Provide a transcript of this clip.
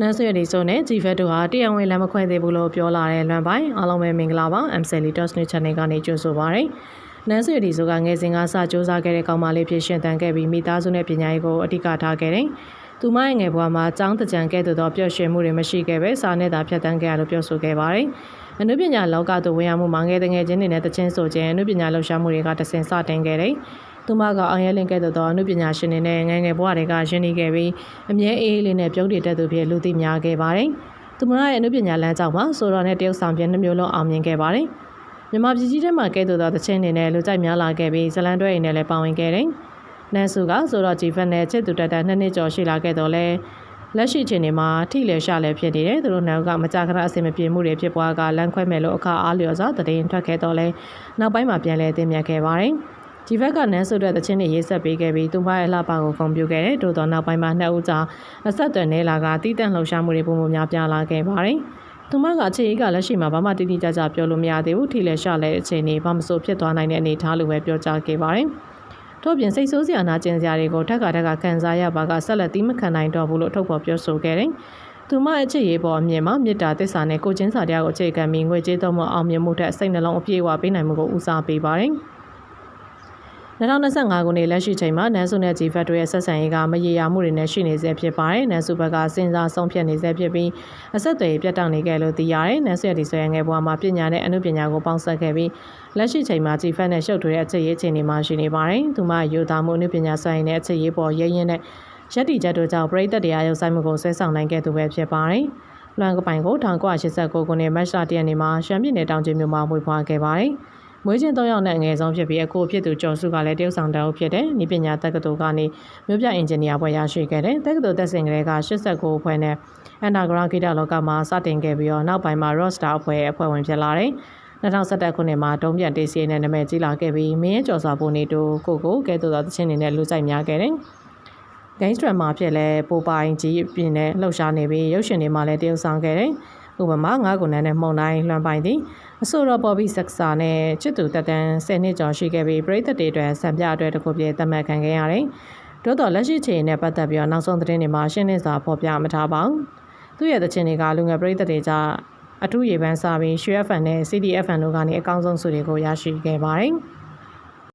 နန်းဆွေဒီဆိုနဲ့ဂျီဖက်တို့ဟာတရားဝင်လက်မခွဲသေးဘူးလို့ပြောလာတဲ့လွမ်းပိုင်းအားလုံးပဲမင်္ဂလာပါ MCL Toast News Channel ကနေကြိုဆိုပါရစေ။နန်းဆွေဒီဆိုကငယ်စဉ်ကစစ조사ခဲ့တဲ့ကောင်မလေးဖြစ်ရှင်တန်ခဲ့ပြီးမိသားစုနဲ့ပညာရေးကိုအဓိကထားခဲ့တယ်။သူမရဲ့ငယ်ဘဝမှာចောင်းတကြံခဲ့သူသောပျော်ရွှင်မှုတွေမရှိခဲ့ပဲစာနဲ့သာဖြတ်တန်းခဲ့ရလို့ပြောဆိုခဲ့ပါတယ်။အနုပညာလောကသို့ဝင်ရောက်မှုမှာငယ်တငယ်ချင်းတွေနဲ့တချင်းဆိုခြင်းအနုပညာလှူရှားမှုတွေကတဆင်စတင်ခဲ့တယ်။ သူမကအောင်ရဲလင်ကဲ့သို့သောအနုပညာရှင်တွေနဲ့ငယ်ငယ်ဘဝတွေကရင်းနှီးခဲ့ပြီးအမြဲအေးအေးလေးနဲ့ပြုံးတည်တတ်သူဖြစ်လူသိများခဲ့ပါတယ်။သူမရဲ့အနုပညာလမ်းကြောင်းမှာဆိုတော်နဲ့တရုတ်ဆောင်ပြနှမျိုးလုံးအောင်မြင်ခဲ့ပါတယ်။မြန်မာပြည်ကြီးထဲမှာကဲ့သို့သောတချင်းတွေနဲ့လူကြိုက်များလာခဲ့ပြီးဇလန်တွဲအိမ်နဲ့လည်းပါဝင်ခဲ့တယ်။နန်ဆူကဆိုတော့ဂျီဖက်နဲ့ချစ်သူတက်တက်နှစ်နှစ်ကျော်ရှိလာခဲ့တော့လဲလက်ရှိချိန်တွေမှာထိလေရှာလည်းဖြစ်နေတယ်သူတို့နောက်ကမကြခဏအဆင်မပြေမှုတွေဖြစ်ပွားကလမ်းခွဲမဲ့လို့အခါအားလျော်စွာတည်င်းထွက်ခဲ့တော့လဲနောက်ပိုင်းမှာပြန်လဲတင်မြတ်ခဲ့ပါတယ်။ ဒီဘက်ကနန်းဆိုတဲ့တချင်းတွေရေးဆက်ပေးခဲ့ပြီးသူမရဲ့လှပကိုဂုဏ်ပြုခဲ့တယ်။တို့တော့နောက်ပိုင်းမှာနှစ်ဦးကြာအဆက်အသွယ်နေလာကတည်တံ့လှုပ်ရှားမှုတွေပုံမှန်များပြားလာခဲ့ပါတယ်။သူမကအခြေအေးကလက်ရှိမှာဘာမှတိတိကျကျပြောလို့မရသေးဘူးထိလဲရှာလဲအချိန်နေဘာမဆိုဖြစ်သွားနိုင်တဲ့အနေအထားလိုပဲပြောကြားခဲ့ပါတယ်။ထို့ပြင်စိတ်ဆိုးစရာနာကျင်စရာတွေကိုထက်ကထက်ကခံစားရပါကဆက်လက်သီးမခံနိုင်တော့ဘူးလို့ထုတ်ဖော်ပြောဆိုခဲ့တယ်။သူမအချစ်ရေးပေါ်အမြင်မှာမေတ္တာသစ္စာနဲ့ကိုချင်းစာတရားကိုအခြေခံပြီးငွေကြေးသုံးမအောင်မြင်မှုထက်စိတ်နှလုံးအပြည့်အဝပေးနိုင်မှုကိုဦးစားပေးပါတယ်။ 2025ခုနှစ်လက်ရှိချိန်မှာနန်းစုနဲ့ဂျီဖက်တို့ရဲ့ဆက်ဆံရေးကမရေရာမှုတွေနဲ့ရှိနေဆဲဖြစ်ပါတယ်။နန်းစုဘက်ကစဉ်းစားဆုံးဖြတ်နေဆဲဖြစ်ပြီးအဆက်အသွယ်ပြတ်တောက်နေခဲ့လို့သိရတယ်။နန်းစုရဲ့ဒီဆွေငယ်ဘဝမှာပညာနဲ့အမှုပညာကိုပေါင်းစပ်ခဲ့ပြီးလက်ရှိချိန်မှာဂျီဖက်နဲ့ရှုပ်ထွေးတဲ့အချက်ရေးချိန်တွေမှာရှိနေပါတယ်။သူမယူသားမှုအမှုပညာဆိုင်နဲ့အချက်ရေးပေါ်ရရင်နဲ့ရက်တီချက်တို့ကြောင့်ပြည်သက်တရားရုပ်ဆိုင်မှုကိုဆွဲဆောင်နိုင်ခဲ့သူပဲဖြစ်ပါတယ်။လွန်ကပိုင်ကို1989ခုနှစ်မတ်လ1ရက်နေ့မှာရှမ်းပြည်နယ်တောင်ကျင်းမြို့မှာမွေးဖွားခဲ့ပါတယ်။ မွေးချင်း၃ယောက်နဲ့အငယ်ဆုံးဖြစ်ပြီးအကိုဖြစ်သူကျော်စုကလည်းတရုတ်ဆောင်တအုပ်ဖြစ်တဲ့ဤပညာတက္ကသိုလ်ကနေမြို့ပြအင်ဂျင်နီယာဘွဲ့ရရှိခဲ့တဲ့တက္ကသိုလ်တက်စင်ကလေးက89အဖွဲ့နဲ့ Underground ဂီတလောကမှာစတင်ခဲ့ပြီးတော့နောက်ပိုင်းမှာ Rockstar အဖွဲ့ရဲ့အဖွဲ့ဝင်ဖြစ်လာတယ်2011ခုနှစ်မှာတုံးပြန်တေးစီနဲ့နာမည်ကြီးလာခဲ့ပြီးမင်းရဲ့ကျော်စွာပုံနေတို့ကိုကိုကဲသို့သောသချင်းတွေနဲ့လူစိုက်များခဲ့တယ်။ Gangster မှာဖြစ်လဲပိုပိုင်ကြီးအပြင်နဲ့လှုပ်ရှားနေပြီးရုပ်ရှင်တွေမှာလည်းတရုပ်ဆောင်ခဲ့တယ်။ဥပမာငါးခုနန်းနဲ့မှုံတိုင်းလွှမ်းပိုင်သည် အဆိုတော်ပေါ်ပြီးဆက်စာနဲ့ချစ်သူတက်တန်း10နှစ်ကျော်ရှိခဲ့ပြီးပြည်သက်တွေအတွက်စံပြအတွက်တခုပြေသတ်မှတ်ခံခဲ့ရတယ်။တိုးတော်လက်ရှိချိန်နဲ့ပတ်သက်ပြီးတော့နောက်ဆုံးသတင်းတွေမှာရှင်းလင်းစွာဖော်ပြမထားပါဘူး။သူ့ရဲ့တခြင်းတွေကလူငယ်ပြည်သက်တွေကြားအထူးရေပန်းစားပြီး SHFN နဲ့ CDFN တို့ကနေအကောင်းဆုံးစုတွေကိုရရှိခဲ့ပါတယ်။